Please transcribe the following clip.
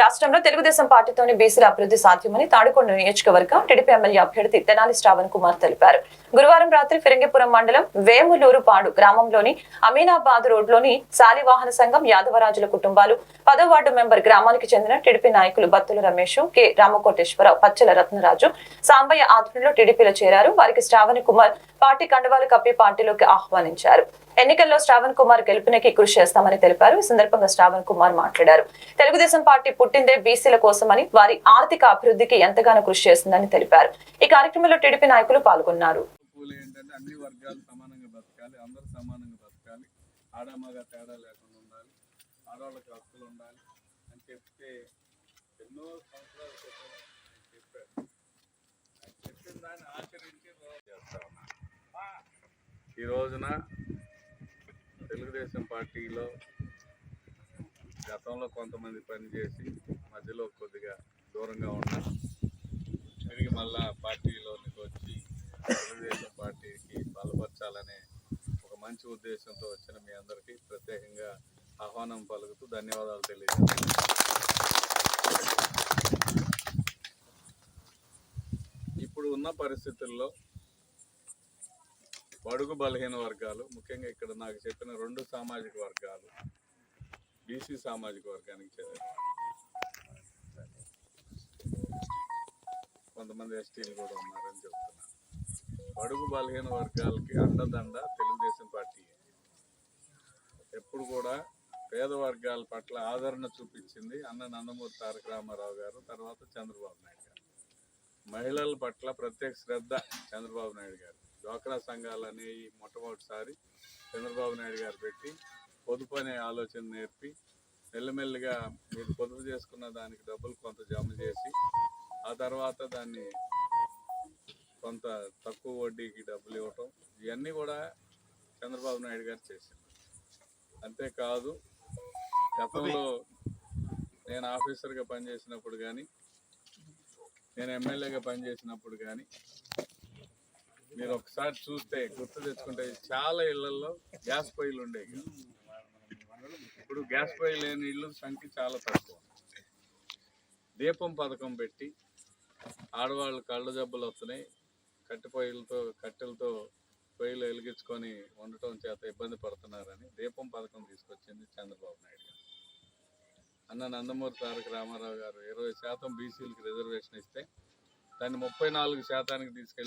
రాష్ట్రంలో తెలుగుదేశం పార్టీతోనే బీసీల అభివృద్ధి సాధ్యమని తాడుకొండ నియోజకవర్గం టీడీపీ ఎమ్మెల్యే అభ్యర్థి తెనాలి శ్రావణ్ కుమార్ తెలిపారు. గురువారం రాత్రి ఫిరంగిపురం మండలం వేములూరుపాడు గ్రామంలోని అమీనాబాద్ రోడ్లోని శాలివాహన సంఘం యాదవరాజుల కుటుంబాలు పదో వార్డు మెంబర్ గ్రామానికి చెందిన టీడీపీ నాయకులు బత్తుల రమేష్ కె రామకోటేశ్వరరావు పచ్చల రత్నరాజు సాంబయ్య ఆధ్వర్యంలో టీడీపీలో చేరారు. వారికి శ్రావణ్ కుమార్ పార్టీ కండవాలు కప్పి పార్టీలోకి ఆహ్వానించారు. ఎన్నికల్లో శ్రావణ్ కుమార్ గెలుపునకి కృషి చేస్తామని తెలిపారు. ఈ సందర్భంగా శ్రావణ్ కుమార్ మాట్లాడారు. తెలుగుదేశం పార్టీ పుట్టిందే బీసీల కోసమని వారి ఆర్థిక అభివృద్ధికి ఎంతగానో కృషి చేస్తుందని తెలిపారు. ఈ కార్యక్రమంలో టీడీపీ నాయకులు పాల్గొన్నారు. ఎన్నో చెప్పారు చెప్పిన. దాన్ని ఆచరించి చేస్తా ఉన్నా. ఈ రోజున తెలుగుదేశం పార్టీలో గతంలో కొంతమంది పనిచేసి మధ్యలో కొద్దిగా దూరంగా ఉన్నారు. తిరిగి మళ్ళా పార్టీలోనికి వచ్చి తెలుగుదేశం పార్టీకి బలపరచాలనే ఒక మంచి ఉద్దేశంతో వచ్చిన మీ అందరికీ ప్రత్యేకంగా ఆహ్వానం పలుకుతూ ధన్యవాదాలు తెలియజేస్తాను ఇప్పుడు ఉన్న పరిస్థితుల్లో బడుగు బలహీన వర్గాలు ముఖ్యంగా ఇక్కడ నాకు చెప్పిన రెండు సామాజిక వర్గాలు బీసీ సామాజిక వర్గానికి చెందిన కొంతమంది ఎస్టీలు కూడా ఉన్నారని చెప్తున్నారు బడుగు బలహీన వర్గాలకి అండదండ తెలుగుదేశం పార్టీ. ఎప్పుడు కూడా పేద వర్గాల పట్ల ఆదరణ చూపించింది అన్న నందమూరి తారక రామారావు గారు తర్వాత చంద్రబాబు నాయుడు గారు. మహిళల పట్ల ప్రత్యేక శ్రద్ధ చంద్రబాబు నాయుడు గారు డ్వాక్రా సంఘాలని మొట్టమొదటిసారి చంద్రబాబు నాయుడు గారు పెట్టి పొదుపు అనే ఆలోచన నేర్పి మెల్లమెల్లిగా మీరు పొదుపు చేసుకున్న దానికి డబ్బులు కొంత జమ చేసి ఆ తర్వాత దాన్ని కొంత తక్కువ వడ్డీకి డబ్బులు ఇవ్వటం ఇవన్నీ కూడా చంద్రబాబు నాయుడు గారు చేసింది. అంతేకాదు గతంలో నేను ఆఫీసర్గా పనిచేసినప్పుడు కానీ నేను ఎమ్మెల్యేగా పనిచేసినప్పుడు కానీ మీరు ఒకసారి చూస్తే గుర్తు తెచ్చుకుంటే చాలా ఇళ్ళలో గ్యాస్ పొయ్యిలు ఉండేవి ఇప్పుడు గ్యాస్ పొయ్యి లేని ఇళ్ళు సంఖ్య చాలా తక్కువ. దీపం పథకం పెట్టి ఆడవాళ్ళు కళ్ళ జబ్బులు వస్తున్నాయి. కట్టె పొయ్యిలతో కట్టెలతో పొయ్యిలు వెలిగించుకొని వండటం చేత ఇబ్బంది పడుతున్నారని దీపం పథకం తీసుకొచ్చింది చంద్రబాబు నాయుడు గారు. అన్న నందమూరి తారక రామారావు గారు ఇరవై శాతం బీసీలకు రిజర్వేషన్ ఇస్తే దాన్ని ముప్పై నాలుగు శాతానికి తీసుకెళ్ళి